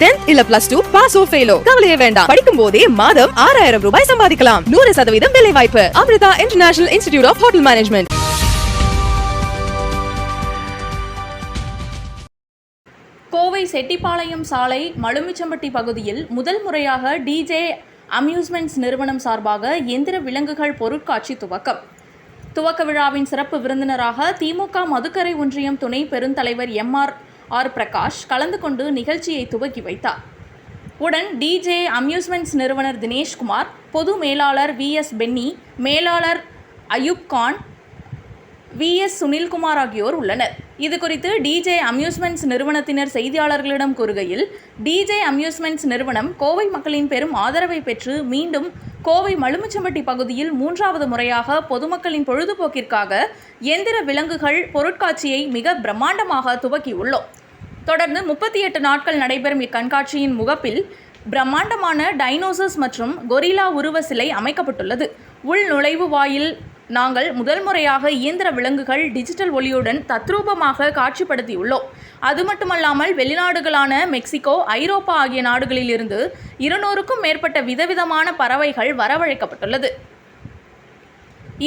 Tenth இல்ல plus two பாஸோ ஃபெயிலோ கவலையே வேண்டாம். படிக்கும் போதே மாதம் ஆறாயிரம் ரூபாய் சம்பாதிக்கலாம். நூறு சதவீதம் வேலை வாய்ப்பு Amrita international institute of hotel management Kovai Chettipalayam சாலை மலுமிச்சம்பட்டி பகுதியில் முதல் முறையாக டிஜே அம்யூஸ்மெண்ட்ஸ் நிறுவனம் சார்பாக எந்திர விலங்குகள் பொருட்காட்சி துவக்கம். துவக்க விழாவின் சிறப்பு விருந்தினராக திமுக மதுக்கரை ஒன்றியம் துணை பெருந்தலைவர் எம் ஆர் ஆர். பிரகாஷ் கலந்து கொண்டு நிகழ்ச்சியை துவக்கி வைத்தார். உடன் டிஜே அம்யூஸ்மெண்ட்ஸ் நிறுவனர் தினேஷ்குமார் பொது மேலாளர் வி. எஸ். பென்னி மேலாளர் அயூப் கான் வி. எஸ். சுனில்குமார் ஆகியோர் உள்ளனர். இது குறித்து டிஜே அம்யூஸ்மெண்ட்ஸ் நிறுவனத்தினர் செய்தியாளர்களிடம் கூறுகையில் டிஜே அம்யூஸ்மெண்ட்ஸ் நிறுவனம் கோவை மக்களின் பெரும் ஆதரவை பெற்று மீண்டும் கோவை மலுமிச்சம்பட்டி பகுதியில் மூன்றாவது முறையாக பொதுமக்களின் பொழுதுபோக்கிற்காக எந்திர விலங்குகள் பொருட்காட்சியை மிக பிரம்மாண்டமாக துவக்கியுள்ளோம். தொடர்ந்து முப்பத்தி எட்டு நாட்கள் நடைபெறும் இக்கண்காட்சியின் முகப்பில் பிரம்மாண்டமான டைனோசர்ஸ் மற்றும் கொரில்லா உருவ சிலை அமைக்கப்பட்டுள்ளது. உள் நுழைவு வாயில் நாங்கள் முதல் முறையாக இயந்திர விலங்குகள் டிஜிட்டல் ஒளியுடன் தத்ரூபமாக காட்சிப்படுத்தியுள்ளோம். அது மட்டுமல்லாமல் வெளிநாடுகளான மெக்சிகோ ஐரோப்பா ஆகிய நாடுகளிலிருந்து இருநூறுக்கும் மேற்பட்ட விதவிதமான பறவைகள் வரவழைக்கப்பட்டுள்ளது.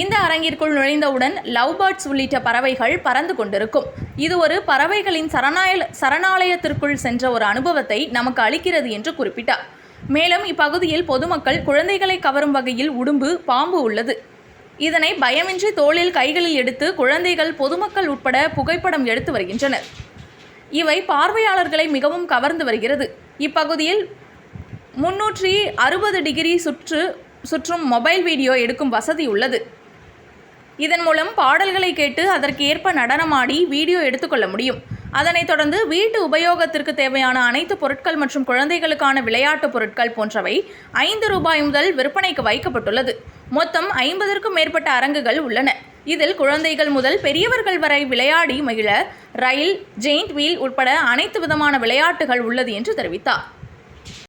இந்த அரங்கிற்குள் நுழைந்தவுடன் லவ் பேர்ட்ஸ் உள்ளிட்ட பறவைகள் பறந்து கொண்டிருக்கும். இது ஒரு பறவைகளின் சரணாய சரணாலயத்திற்குள் சென்ற ஒரு அனுபவத்தை நமக்கு அளிக்கிறது என்று குறிப்பிட்டார். மேலும் இப்பகுதியில் பொதுமக்கள் குழந்தைகளை கவரும் வகையில் உடும்பு பாம்பு உள்ளது. இதனை பயமின்றி தோளில் கைகளில் எடுத்து குழந்தைகள் பொதுமக்கள் உட்பட புகைப்படம் எடுத்து வருகின்றனர். இவை பார்வையாளர்களை மிகவும் கவர்ந்து வருகிறது. இப்பகுதியில் முன்னூற்றி அறுபது டிகிரி சுற்று சுற்றும் மொபைல் வீடியோ எடுக்கும் வசதி உள்ளது. இதன் மூலம் பாடல்களை கேட்டு அதற்கு ஏற்ப நடனமாடி வீடியோ எடுத்துக்கொள்ள முடியும். அதனைத் தொடர்ந்து வீட்டு உபயோகத்திற்கு தேவையான அனைத்து பொருட்கள் மற்றும் குழந்தைகளுக்கான விளையாட்டுப் பொருட்கள் போன்றவை ஐந்து ரூபாய் முதல் விற்பனைக்கு வைக்கப்பட்டுள்ளது. மொத்தம் ஐம்பதற்கும் மேற்பட்ட அரங்குகள் உள்ளன. இதில் குழந்தைகள் முதல் பெரியவர்கள் வரை விளையாடி மகிழ ரயில் ஜெயிண்ட் வீல் உட்பட அனைத்து விதமான விளையாட்டுகள் உள்ளது என்று தெரிவித்தார்.